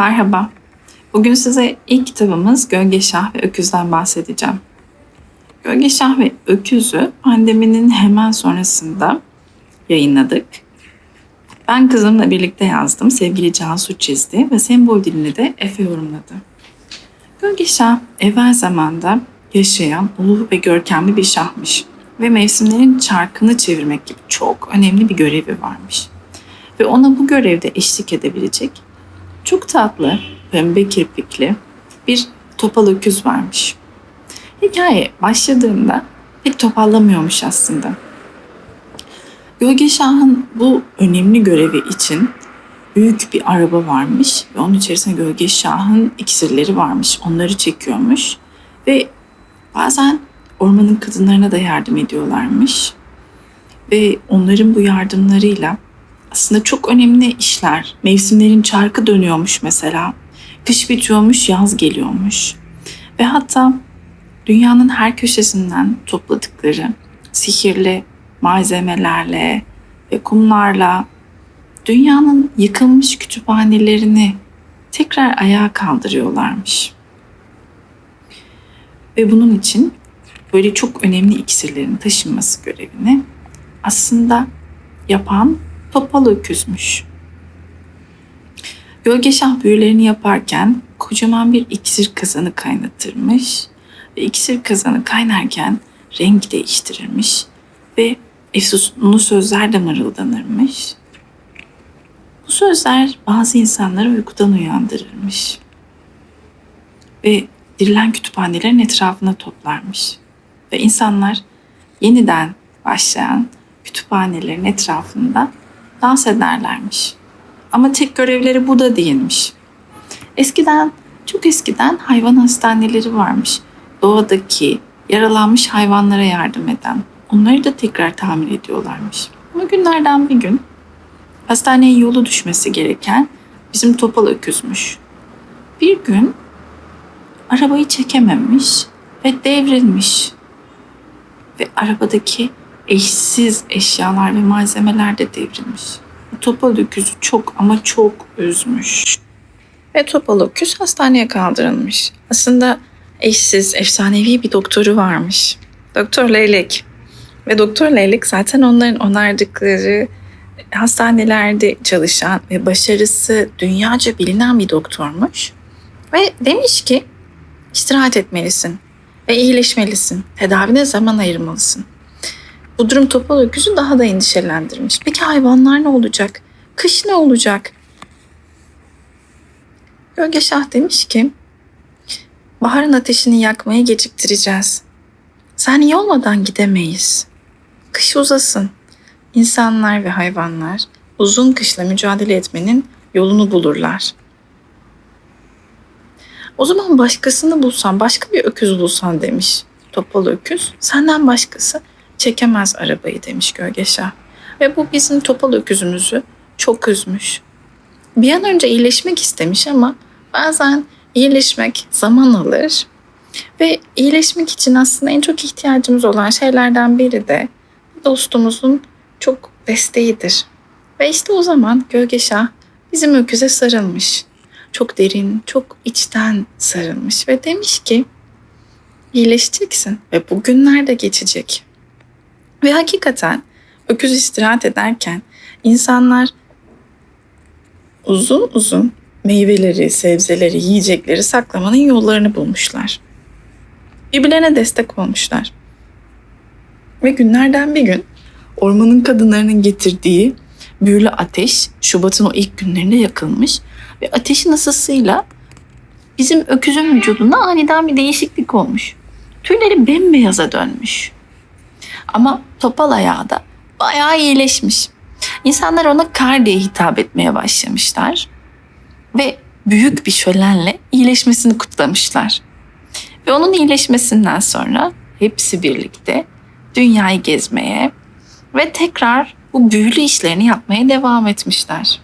Merhaba. Bugün size ilk kitabımız Gölge Şah ve Öküz'den bahsedeceğim. Gölge Şah ve Öküz'ü pandeminin hemen sonrasında yayınladık. Ben kızımla birlikte yazdım. Sevgili Cansu çizdi ve sembol dilini de Efe yorumladı. Gölge Şah evvel zamanda yaşayan ulu ve görkemli bir şahmış ve mevsimlerin çarkını çevirmek gibi çok önemli bir görevi varmış. Ve ona bu görevde eşlik edebilecek çok tatlı, pembe kirpikli bir topal öküz varmış. Hikaye başladığında pek topallamıyormuş aslında. Gölge Şah'ın bu önemli görevi için büyük bir araba varmış ve onun içerisinde Gölge Şah'ın iksirleri varmış. Onları çekiyormuş ve bazen ormanın kadınlarına da yardım ediyorlarmış. Ve onların bu yardımlarıyla aslında çok önemli işler. Mevsimlerin çarkı dönüyormuş mesela. Kış bitiyormuş, yaz geliyormuş. Ve hatta dünyanın her köşesinden topladıkları sihirli malzemelerle ve kumlarla dünyanın yıkılmış kütüphanelerini tekrar ayağa kaldırıyorlarmış. Ve bunun için böyle çok önemli iksirlerin taşınması görevini aslında yapan topal öküzmüş. Gölgeşah büyülerini yaparken kocaman bir iksir kazanı kaynatırmış ve iksir kazanı kaynarken renk değiştirirmiş ve efsunlu sözler de mırıldanırmış. Bu sözler bazı insanları uykudan uyandırırmış ve dirilen kütüphanelerin etrafına toplarmış ve insanlar yeniden başlayan kütüphanelerin etrafında dans ederlermiş. Ama tek görevleri bu da değilmiş. Eskiden, çok eskiden hayvan hastaneleri varmış. Doğadaki yaralanmış hayvanlara yardım eden. Onları da tekrar tamir ediyorlarmış. Ama günlerden bir gün hastaneye yolu düşmesi gereken bizim topal öküzmüş. Bir gün arabayı çekememiş ve devrilmiş. Ve arabadaki eşsiz eşyalar ve malzemeler de devrilmiş. Topal öküzü çok ama çok üzmüş. Ve topal öküz hastaneye kaldırılmış. Aslında eşsiz, efsanevi bir doktoru varmış. Doktor Leylek. Ve Doktor Leylek zaten onların onardıkları hastanelerde çalışan ve başarısı dünyaca bilinen bir doktormuş. Ve demiş ki istirahat etmelisin ve iyileşmelisin. Tedavine zaman ayırmalısın. Bu durum topal öküzü daha da endişelendirmiş. Peki hayvanlar ne olacak? Kış ne olacak? Gölge Şah demiş ki baharın ateşini yakmayı geciktireceğiz. Sen iyi olmadan gidemeyiz. Kış uzasın. İnsanlar ve hayvanlar uzun kışla mücadele etmenin yolunu bulurlar. O zaman başkasını bulsan, başka bir öküz bulsan demiş topal öküz. Senden başkası çekemez arabayı demiş Gölgeşah. Ve bu bizim topal öküzümüzü çok üzmüş. Bir an önce iyileşmek istemiş ama bazen iyileşmek zaman alır. Ve iyileşmek için aslında en çok ihtiyacımız olan şeylerden biri de dostumuzun çok desteğidir. Ve işte o zaman Gölgeşah bizim öküze sarılmış. Çok derin, çok içten sarılmış ve demiş ki iyileşeceksin ve bu günler de geçecek. Ve hakikaten öküz istirahat ederken insanlar uzun uzun meyveleri, sebzeleri, yiyecekleri saklamanın yollarını bulmuşlar. Birbirlerine destek olmuşlar. Ve günlerden bir gün ormanın kadınlarının getirdiği büyülü ateş Şubat'ın o ilk günlerinde yakılmış ve ateşin ısısıyla bizim öküzün vücudunda aniden bir değişiklik olmuş. Tüyleri bembeyaz'a dönmüş. Ama topal ayağı da bayağı iyileşmiş. İnsanlar ona kar diye hitap etmeye başlamışlar. Ve büyük bir şölenle iyileşmesini kutlamışlar. Ve onun iyileşmesinden sonra hepsi birlikte dünyayı gezmeye ve tekrar bu büyülü işlerini yapmaya devam etmişler.